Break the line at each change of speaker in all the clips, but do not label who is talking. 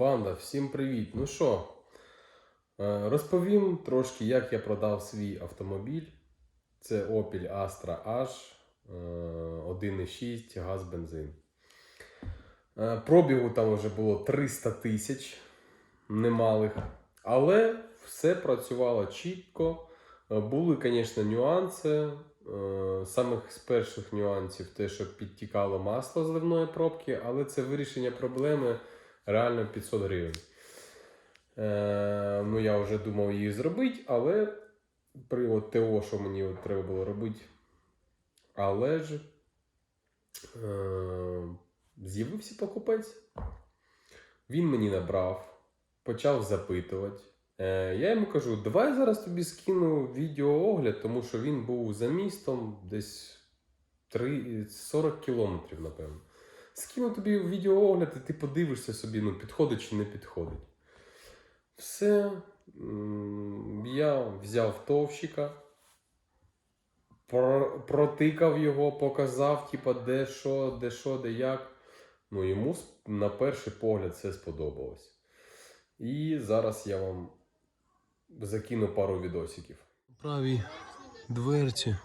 Банда, всім привіт! Ну що, е, розповім трошки, як я продав свій автомобіль. Це Opel Astra H е, 1,6 газ бензин. Е, Пробігу там вже було 300 тисяч немалих. Але все працювало чітко. Е, Були, звісно, нюанси. Е, Самих з перших нюансів те, що підтікало масло з ливної пробки, але це вирішення проблеми реально 500 гривень. Е, ну, я вже думав її зробити, але при от ТО, що мені от треба було робити. Але ж е, з'явився покупець. Він мені набрав, почав запитувати. Е, я йому кажу, давай зараз тобі скину відеоогляд, тому що він був за містом десь 3, 40 кілометрів, напевно. Скину тобі відеоогляд, і ти подивишся собі, ну, підходить чи не підходить. Все. Я взяв товщика, протикав його, показав, типа, де що, де що, де як. Ну, йому на перший погляд це сподобалось. І зараз я вам закину пару відосиків.
У правій дверці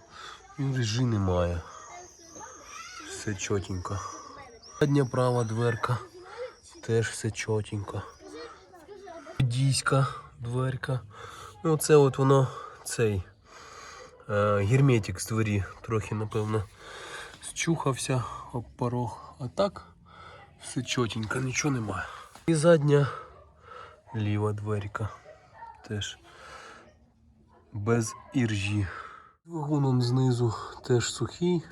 режі немає. Все чотенько. Задня права дверка. Теж все чотенько. Дійська дверка. Ну, оце от воно цей е, герметик з двері трохи, напевно, зчухався об порог. А так все чотенько, нічого немає. І задня ліва дверка. Теж без іржі. Двигун он знизу теж сухий.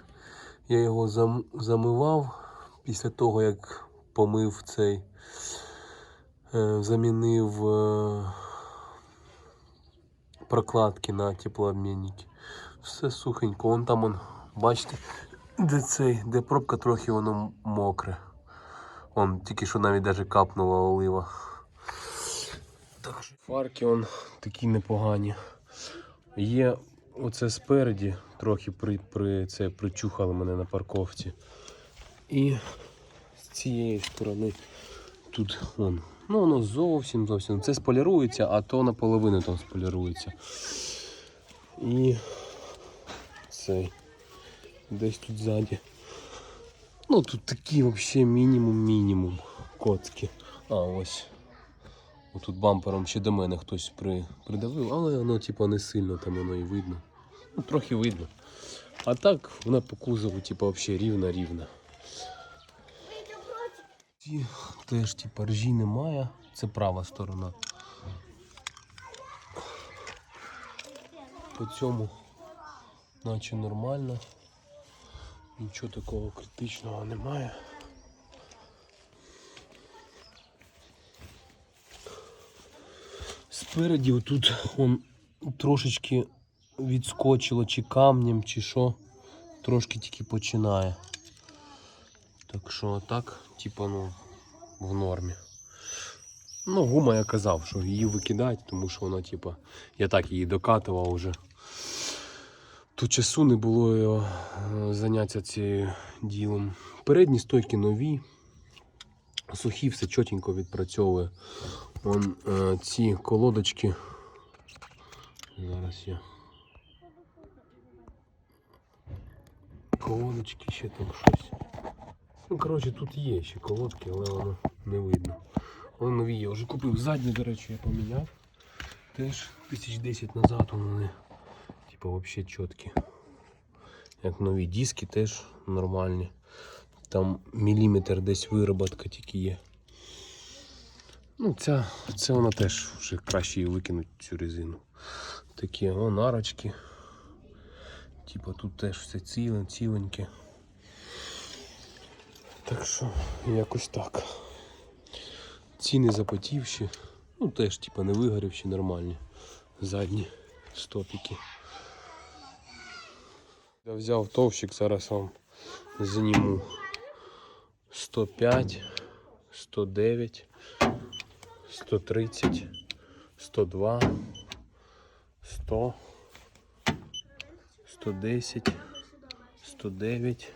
Я його зам- замивав після того, як помив цей, е, замінив е, прокладки на теплообмінники. Все сухенько. Вон там, он, бачите, де цей, де пробка трохи воно мокре. Он тільки що навіть даже капнула олива. Так фарки он такі непогані. Є оце спереді, трохи при, при, це причухали мене на парковці. І з цієї сторони тут вон. Ну воно зовсім зовсім. Це сполірується, а то наполовину там сполірується. І цей десь тут ззаді. Ну тут такі взагалі мінімум-мінімум коцки. А ось. Отут бампером ще до мене хтось при, придавив, але воно типу, не сильно там воно і видно. Ну, трохи видно. А так вона по кузову, типу, взагалі рівна-рівна. Ті теж типу, ржі немає. Це права сторона. По цьому наче нормально. Нічого такого критичного немає. Спереді отут он трошечки відскочило чи камнем, чи що. Трошки тільки починає. Так що так, типа, ну, в нормі. Ну, гума я казав, що її викидати, тому що вона, типа, я так її докатував уже. То часу не було е, заняття цим ділом. Передні стойки нові. Сухі все чотенько відпрацьовує. Вон е, ці колодочки. Зараз я. Колодочки ще там щось. Ну, коротше, тут є ще колодки, але воно не видно. Вони нові я вже купив задні, до речі, я поміняв. Теж тисяч 10 назад вони типу взагалі чіткі. Як нові диски теж нормальні. Там міліметр десь вироботка тільки є. Ну, ця, це вона теж вже краще її викинуть цю резину. Такі о, нарочки. Типа тут теж все ціле, ціленьке. Так що якось так. Ціни запотівші. Ну теж типа не вигорівші, нормальні. Задні стопіки. Я взяв товщик, зараз вам зніму 105, 109. 130, 102, 100, 110, 109,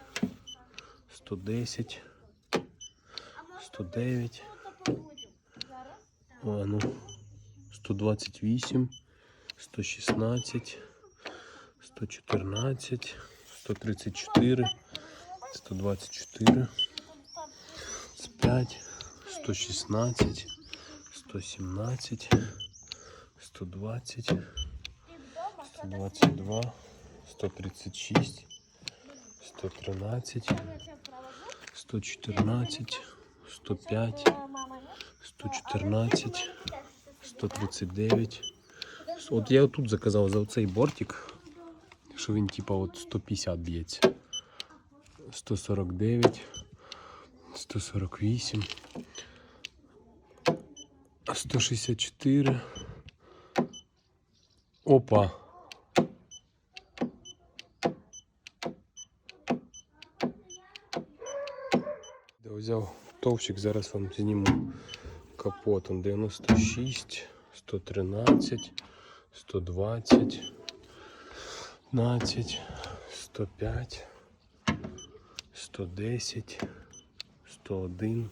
110, 109, А ну, 128, 116, 114, 134, 124, 5, 116, 117, 120, 122, 136, 113, 114, 105, 114, 139. От я тут заказав за цей бортик, що він типа от 150 б'ється. 149, 148, 164. Опа. Взяв товщик, зараз вам зніму капот. Он 96, 113, 120, 15, 105, 110, 101,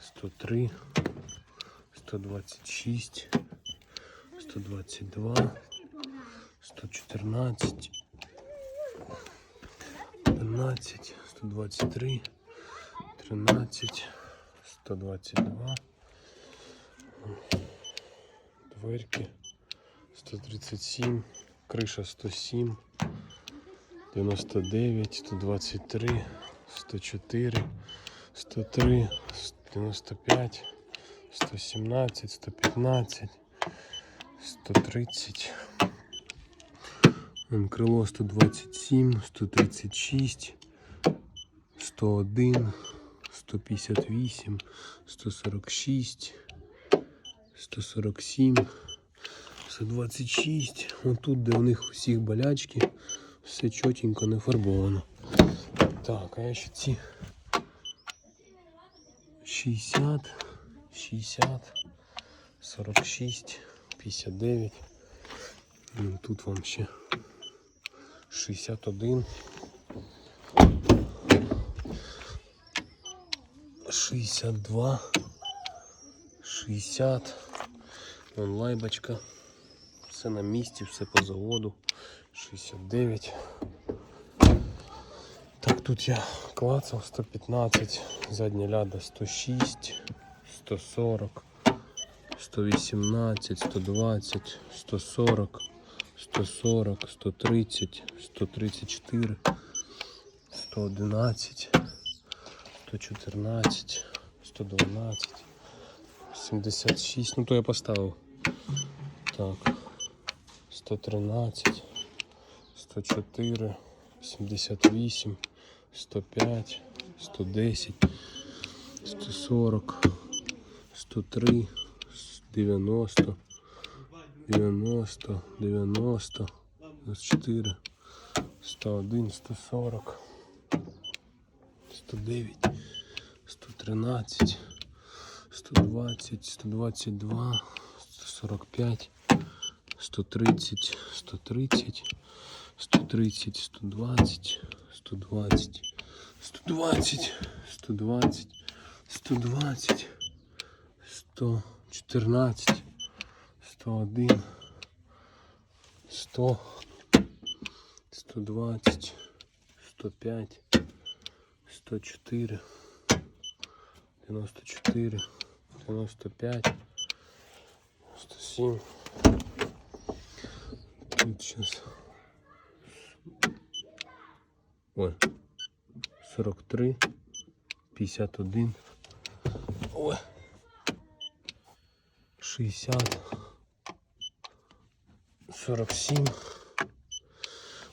103, 126, 122, 114, 15, 123, 13, 122, дверки, 137, криша 107, 99, 123, 104, 103, 95, 117, 115, 130. Крило 127, 136, 101, 158, 146, 147, 126. Отут, де у них усіх болячки, все чотенько не фарбовано. Так, а я ще ці 60, 60, 46, 59. Ну, Тут вам ще 61. 62, 60, вон лайбочка, все на місці, все по заводу, 69. Так, тут я клацав 115, задня ляда 106, 140, 118, 120, 140, 140, 130, 134, 111. 114, 112, 76, ну то я поставив. Так, 113, 104, 78, 105, 110, 140, 103, 90, 90, 90, 24, 101, 140. 109, 113, 120, 122, 145, 130, 130, 130, 120, 120, 120, 120, 120, 114, 101, 100, 120, 105, 104, 94, 95, 107. Тут сейчас. Ой. 43, 51. Ой. 60. 47.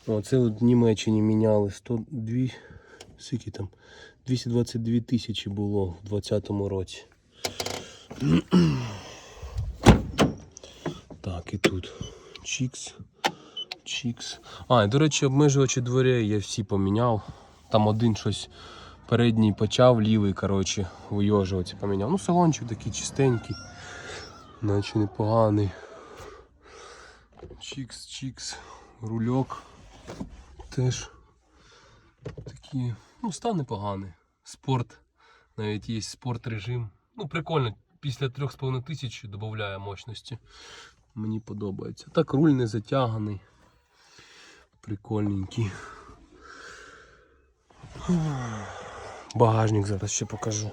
О, це от в Німеччині міняли 102. Скільки там? 222 тисячі було в 2020 році. Так, і тут. Чікс. Чікс. А, і, до речі, обмежувачі дверей я всі поміняв. Там один щось передній почав, лівий, коротше, вийожуватися поміняв. Ну, салончик такий чистенький, наче непоганий. Чікс, чікс, рульок теж такий, ну, стан непоганий. Спорт, навіть є спорт режим. Ну, прикольно.
після 3,5 тисяч додає мощності. Мені подобається. Так руль не затяганий. Прикольненький. Багажник зараз ще покажу.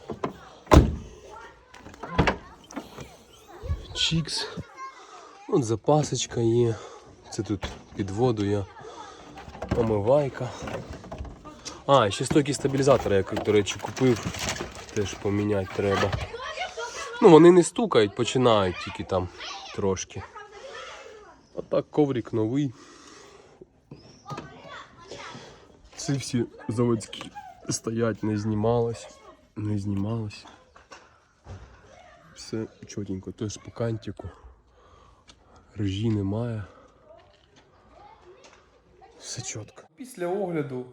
Чікс. От запасочка є. Це тут під воду є. Омивайка. А, ще стойки стабілізатора, який, до речі, купив. Теж поміняти треба. Ну, вони не стукають, починають тільки там трошки. А так коврик новий. Ці всі заводські стоять, не знімалось. Не знімалось. Все чотенько, теж по кантику. Режі немає. Все чітко.
Після огляду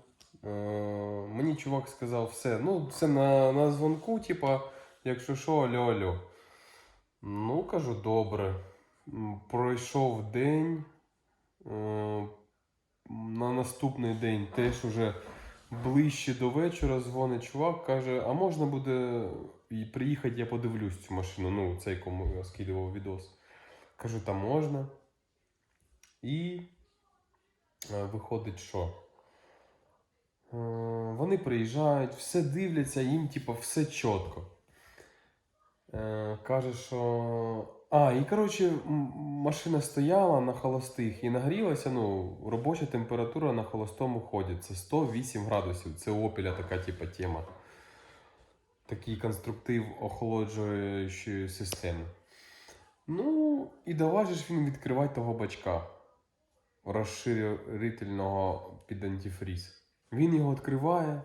мені чувак сказав, все, ну, це на, на дзвонку, типа, якщо що, алло, алло. Ну, кажу, добре. Пройшов день. Е, на наступний день теж уже ближче до вечора дзвонить чувак, каже, а можна буде приїхати, я подивлюсь цю машину, ну, цей, кому я скидував відос. Кажу, та можна. І е, виходить, що е, вони приїжджають, все дивляться, їм типу, все чітко. Е, Каже, що. А, і коротше, машина стояла на холостих і нагрілася. Ну, робоча температура на холостому ході. Це 108 градусів. Це у Опеля така типу, тема. Такий конструктив охолоджуючої системи. Ну, і давай же ж він відкривати того бачка розширительного під антифріз. Він його відкриває,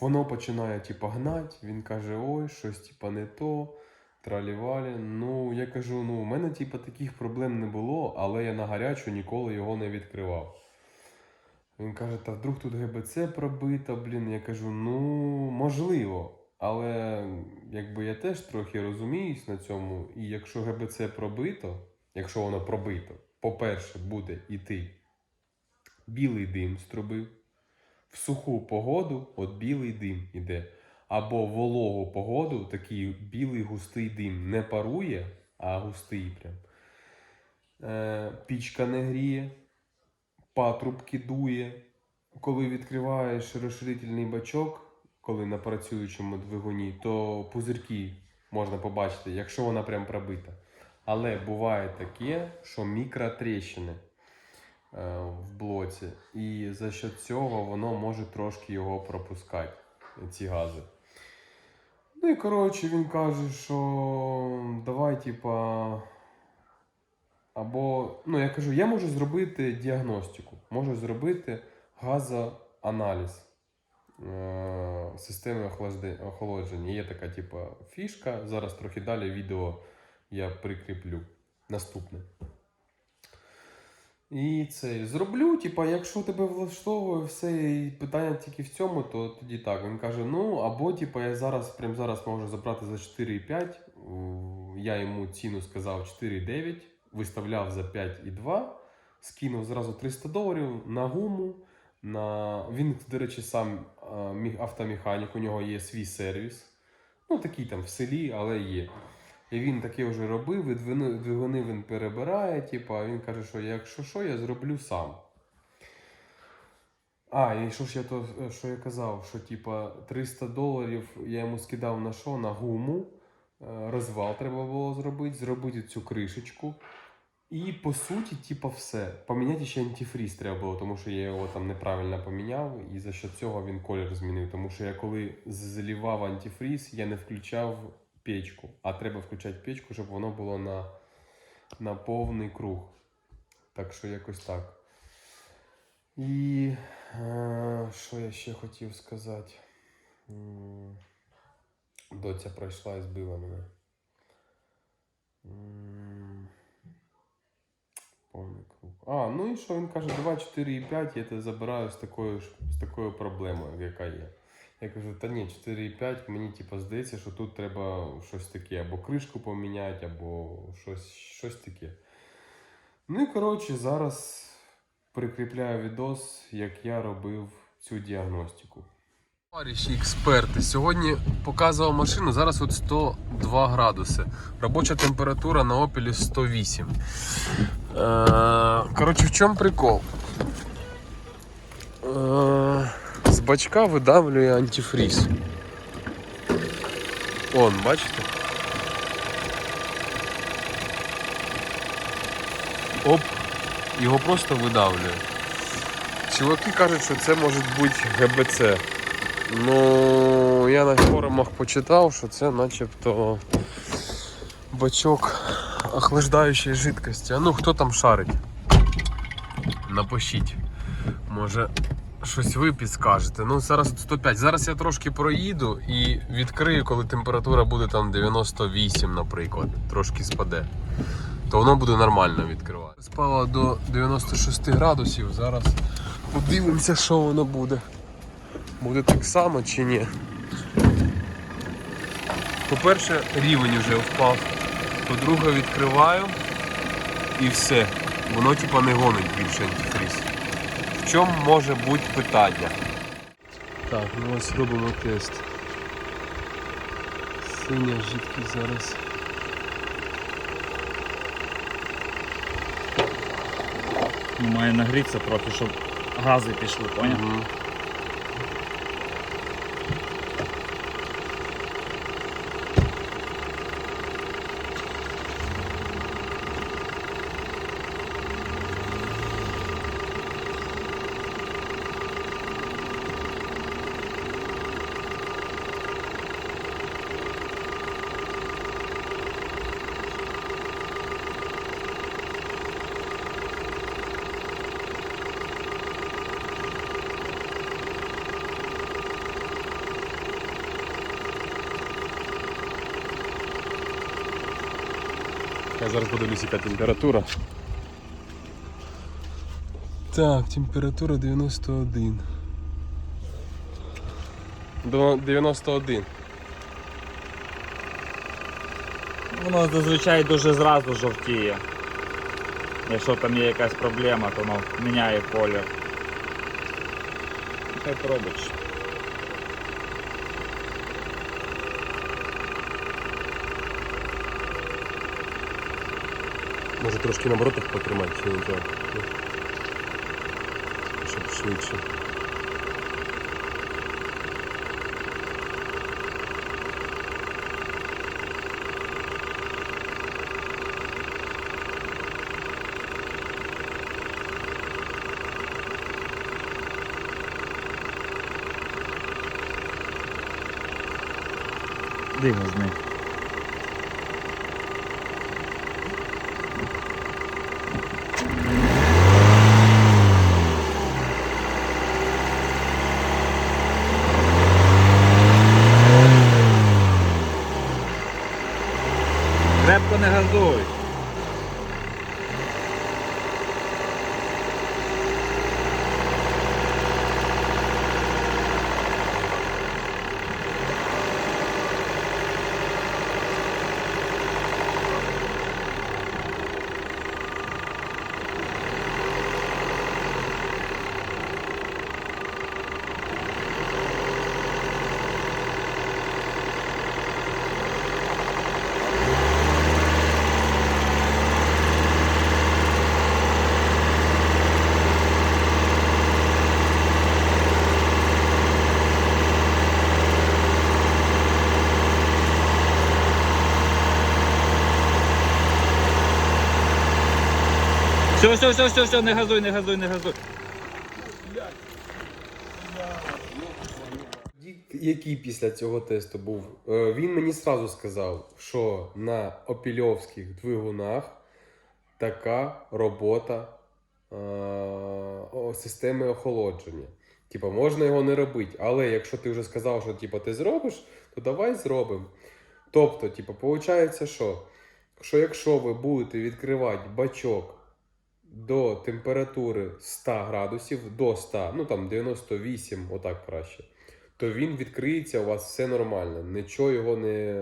воно починає типа гнати, він каже, ой, щось типа не то, тралівалі. Ну, я кажу, ну, у мене типа таких проблем не було, але я на гарячу ніколи його не відкривав. Він каже, та вдруг тут ГБЦ пробито, блін. Я кажу, ну, можливо. Але якби я теж трохи розуміюсь на цьому, і якщо ГБЦ пробито, якщо воно пробито, по-перше, буде йти білий дим з труби. В суху погоду от білий дим іде. Або в вологу погоду такий білий густий дим не парує, а густий прям. Е, пічка не гріє, патрубки дує. Коли відкриваєш розширительний бачок, коли на працюючому двигуні, то пузирки можна побачити, якщо вона прям пробита. Але буває таке, що мікротріщини в блоці, і за счет цього воно може трошки його пропускати, ці гази. Ну і коротше, він каже, що давай, типа. Або, ну я кажу, я можу зробити діагностику, можу зробити газоаналіз е, системи охолодження. Є така, типа, фішка. Зараз трохи далі відео я прикріплю. Наступне. І це зроблю, типа, якщо тебе влаштовує все і питання тільки в цьому, то тоді так. Він каже: ну, або типа, я зараз, прямо зараз можу забрати за 4,5. Я йому ціну сказав 4,9, виставляв за 5,2, скинув зразу 300 доларів на гуму. На... Він, до речі, сам автомеханік, у нього є свій сервіс. Ну, такий там в селі, але є. І він таке вже робив, і двигуни, він перебирає, типу, а він каже, що якщо що, я зроблю сам. А, і що ж я то, що я казав, що типа 300 доларів я йому скидав на що? На гуму. Е, Розвал треба було зробити, зробити цю кришечку. І по суті, типа, все. Поміняти ще антифріз треба було, тому що я його там неправильно поміняв, і за що цього він колір змінив. Тому що я коли заливав антифріз, я не включав печку. А треба включати печку, щоб воно було на, на повний круг. Так що якось так. І е, що я ще хотів сказати? Доця пройшла і збила мене. Повний круг. А, ну і що він каже, давай 4,5, я тебе забираю з такою, з такою проблемою, яка є. Я кажу, та ні, 4,5, мені типу, здається, що тут треба щось таке, або кришку поміняти, або щось, щось таке. Ну і коротше, зараз прикріпляю відос, як я робив цю діагностику. Товариші експерти, сьогодні показував машину, зараз от 102 градуси. Робоча температура на опілі 108. Е, коротше, в чому прикол? Бачка видавлює антифріз. Он, бачите? Оп, його просто видавлює. Чуваки кажуть, що це може бути ГБЦ. Ну, я на форумах почитав, що це начебто бачок охлаждаючої жидкості. А ну хто там шарить? Напишіть. Може щось ви підскажете. Ну, зараз тут 105. Зараз я трошки проїду і відкрию, коли температура буде там 98, наприклад. Трошки спаде. То воно буде нормально відкривати. Спало до 96 градусів. Зараз подивимося, що воно буде. Буде так само чи ні? По-перше, рівень вже впав. По-друге, відкриваю і все. Воно типа не гонить більше антифріз. В чому може бути питання? Так, ну ось робимо тест. Синя жидкість зараз.
Має нагрітися трохи, щоб гази пішли, поняв?
Мгм. Зараз подивлюсь, яка температура. Так, температура 91. До 91.
Воно зазвичай дуже зразу жовтіє. Якщо там є якась проблема, то воно міняє колір. Хай пробуч.
Може трошки на оборотах потримати, нічого. Щоб швидше.
Диво Крепко не газуй. Все, все, все, все, все, не газуй, не газуй, не газуй.
Який після цього тесту був, Е, він мені сразу сказав, що на опільовських двигунах така робота е, системи охолодження. Типа, можна його не робити, але якщо ти вже сказав, що типа, ти зробиш, то давай зробимо. Тобто, типа, виходить, що, що якщо ви будете відкривати бачок до температури 100 градусів, до 100, ну там 98, отак краще то він відкриється, у вас все нормально. Нічого його не,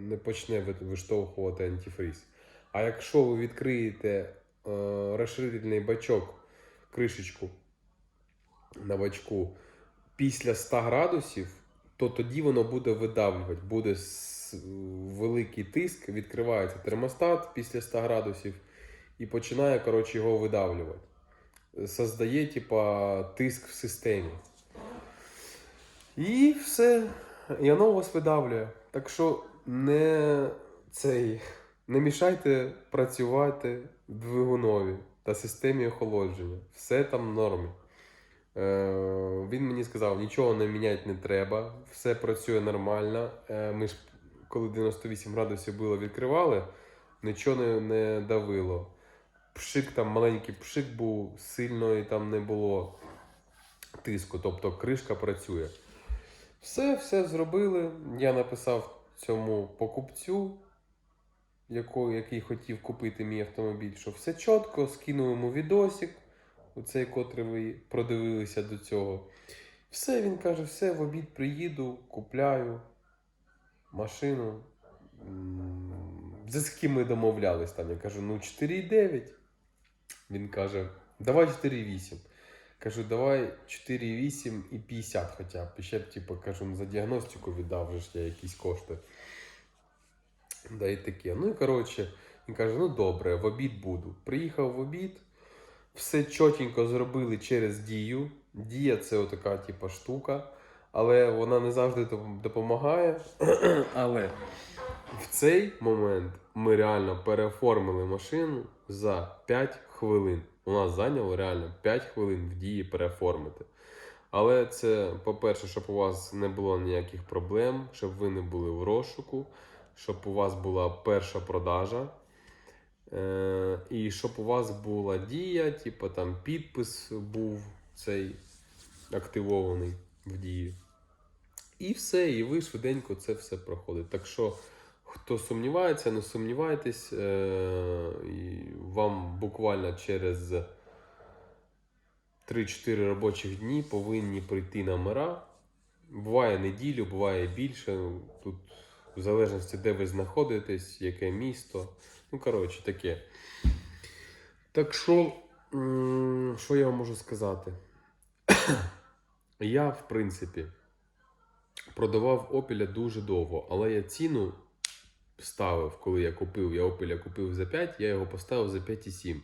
не почне виштовхувати антифріз. А якщо ви відкриєте е, розширительний бачок, кришечку на бачку, після 100 градусів, то тоді воно буде видавлювати. Буде великий тиск, відкривається термостат після 100 градусів і починає коротше, його видавлювати. Создає, типа, тиск в системі. І все. І воно вас видавлює. Так що не цей. Не мішайте працювати двигунові та системі охолодження. Все там в нормі. Е, він мені сказав, нічого не міняти не треба, все працює нормально. Е, ми ж, коли 98 градусів було, відкривали, нічого не, не давило. Пшик там маленький пшик був, сильної там не було тиску, тобто кришка працює. Все, все зробили. Я написав цьому покупцю, який хотів купити мій автомобіль, що все чітко, скинув йому відосик, оцей, котрий ви продивилися до цього. Все, він каже, все, в обід приїду, купляю машину. За скільки ми домовлялись там? Я кажу, ну 4,9. Він каже, давай 4,8. Кажу, давай 4,8 і 50 хоча б. Ще б, типу, кажу, ну, за діагностику віддав вже ж я якісь кошти. Да і таке. Ну і коротше, він каже: ну добре, в обід буду. Приїхав в обід, все чотенько зробили через дію. Дія це отака, типу, штука, але вона не завжди допомагає. але в цей момент ми реально переоформили машину за 5 хвилин. У нас зайняло реально 5 хвилин в дії переоформити. Але це, по-перше, щоб у вас не було ніяких проблем, щоб ви не були в розшуку, щоб у вас була перша продажа. Е, і щоб у вас була дія, типу там підпис був цей активований в дії. І все, і ви швиденько це все проходите. Так що, хто сумнівається, не сумнівайтесь, е, і вам буквально через 3-4 робочих дні повинні прийти номера. Буває неділю, буває більше. Тут в залежності, де ви знаходитесь, яке місто. Ну, коротше, таке. Так що, що я вам можу сказати? я, в принципі, продавав Опеля дуже довго, але я ціну ставив, коли я купив. Я Опеля купив за 5, я його поставив за 5,7.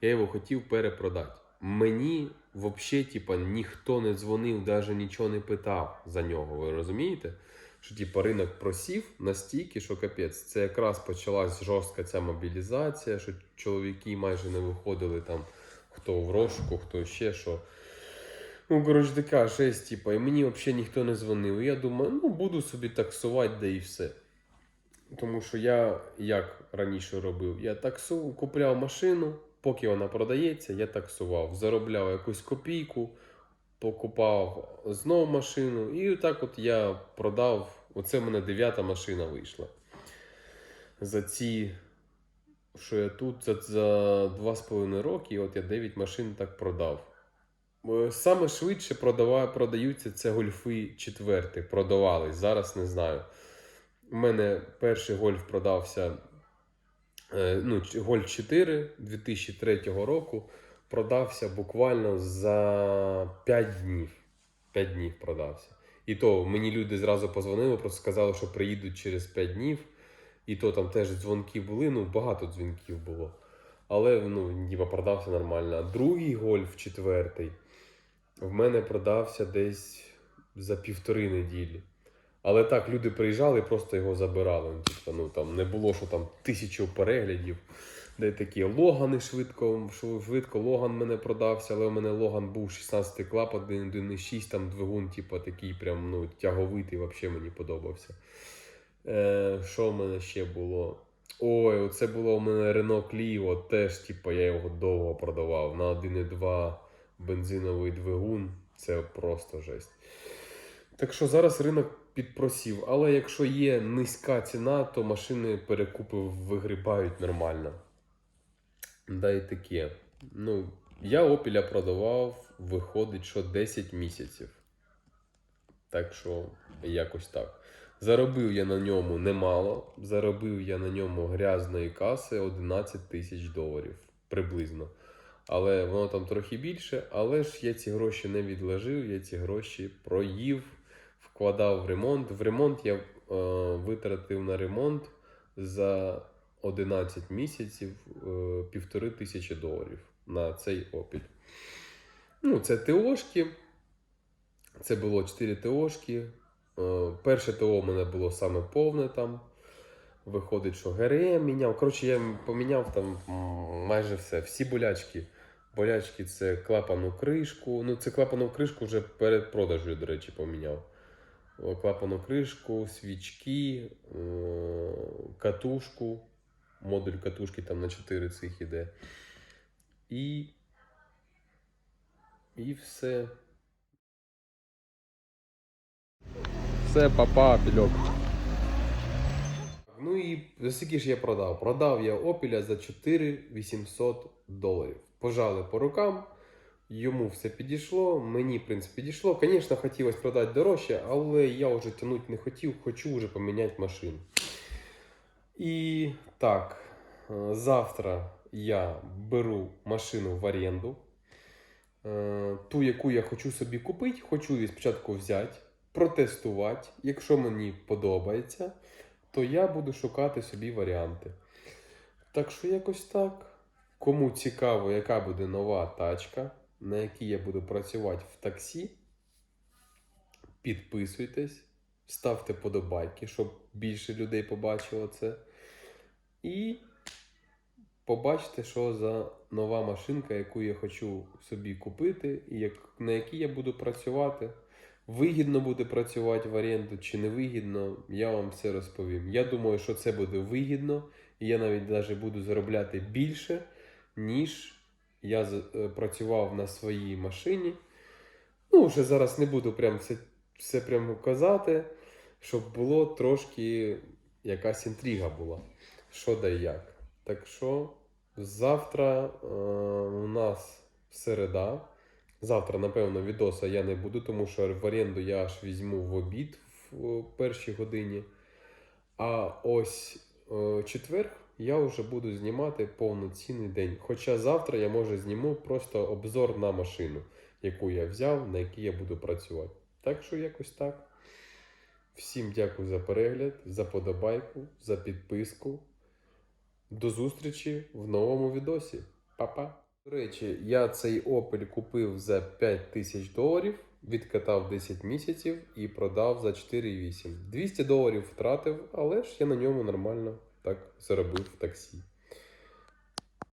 Я його хотів перепродати. Мені взагалі, типа, ніхто не дзвонив, навіть нічого не питав за нього. Ви розумієте? Що типа ринок просів настільки, що капець. Це якраз почалась жорстка ця мобілізація, що чоловіки майже не виходили там, хто в розшуку, хто ще що. Ну, коротше, така жесть, типа, і мені взагалі ніхто не дзвонив. І я думаю, ну буду собі таксувати, да і все. Тому що я як раніше робив, я таксу, купляв машину, поки вона продається, я таксував, заробляв якусь копійку, покупав знову машину, і так от я продав. Оце в мене дев'ята машина вийшла. За ці, що я тут, за, за 2,5 роки, от я 9 машин так продав. Е, Саме швидше продава, продаються це гольфи четверти. Продавались, зараз не знаю. У мене перший гольф продався. е, Ну, гольф 4 2003 року продався буквально за 5 днів. 5 днів продався. І то мені люди зразу позвонили, просто сказали, що приїдуть через 5 днів. І то там теж дзвонки були, ну багато дзвінків було. Але ну, ніби продався нормально. А другий гольф, четвертий, в мене продався десь за півтори неділі. Але так, люди приїжджали і просто його забирали. Типу, ну, там не було, що там тисячу переглядів. Де такі логани швидко, швидко Логан мене продався, але у мене Логан був 16 клапан, 1.6, там двигун, типу, такий прям ну, тяговитий, взагалі мені подобався. Е, що в мене ще було? Ой, оце було у мене Renault Clio, теж, типу, я його довго продавав на 1.2 бензиновий двигун. Це просто жесть. Так що зараз ринок підпросів, але якщо є низька ціна, то машини перекупи вигрібають нормально. Да і таке. Ну, я Опіля продавав, виходить, що 10 місяців. Так що, якось так. Заробив я на ньому немало. Заробив я на ньому грязної каси 11 тисяч доларів приблизно. але воно там трохи більше. Але ж я ці гроші не відложив, я ці гроші проїв, вкладав в ремонт. В ремонт я е, витратив на ремонт за 11 місяців е, півтори тисячі доларів на цей опіль. Ну, це ТОшки. Це було 4 ТОшки. Е, Перше ТО у мене було саме повне там. Виходить, що ГРМ міняв. Коротше, я поміняв там майже все. Всі болячки. Болячки це клапану кришку. Ну, це клапану кришку вже перед продажею, до речі, поміняв. Клапану кришку, свічки, е, катушку. Модуль катушки там на 4 цих іде. І. І все. Все, папа, пільок. Ну і за скільки ж я продав? Продав я опіля за 4800 доларів. Пожали по рукам, йому все підійшло, мені, в принципі, підійшло. Звісно, хотілося продати дорожче, але я вже тягнути не хотів, хочу вже поміняти машину. І так, е, завтра я беру машину в оренду. Е, Ту, яку я хочу собі купити, хочу її спочатку взяти, протестувати. Якщо мені подобається, то я буду шукати собі варіанти. Так що якось так. Кому цікаво, яка буде нова тачка, на якій я буду працювати в таксі, підписуйтесь, ставте подобайки, щоб більше людей побачило це. І побачите, що за нова машинка, яку я хочу собі купити, і як, на якій я буду працювати. Вигідно буде працювати в оренду чи не вигідно, я вам все розповім. Я думаю, що це буде вигідно, і я навіть навіть буду заробляти більше, ніж я е, працював на своїй машині. Ну, вже зараз не буду прям все, все прямо казати, щоб було трошки якась інтрига була, що да як. Так що завтра е, у нас середа. Завтра, напевно, відоса я не буду, тому що в оренду я аж візьму в обід в першій годині. А ось е, четвер я вже буду знімати повноцінний день. Хоча завтра я може зніму просто обзор на машину, яку я взяв, на якій я буду працювати. Так що якось так. Всім дякую за перегляд, за подобайку, за підписку. До зустрічі в новому відосі. Па-па! До речі, я цей Opel купив за 5 тисяч доларів, відкатав 10 місяців і продав за 4,8. 200 доларів втратив, але ж я на ньому нормально так заробив в таксі.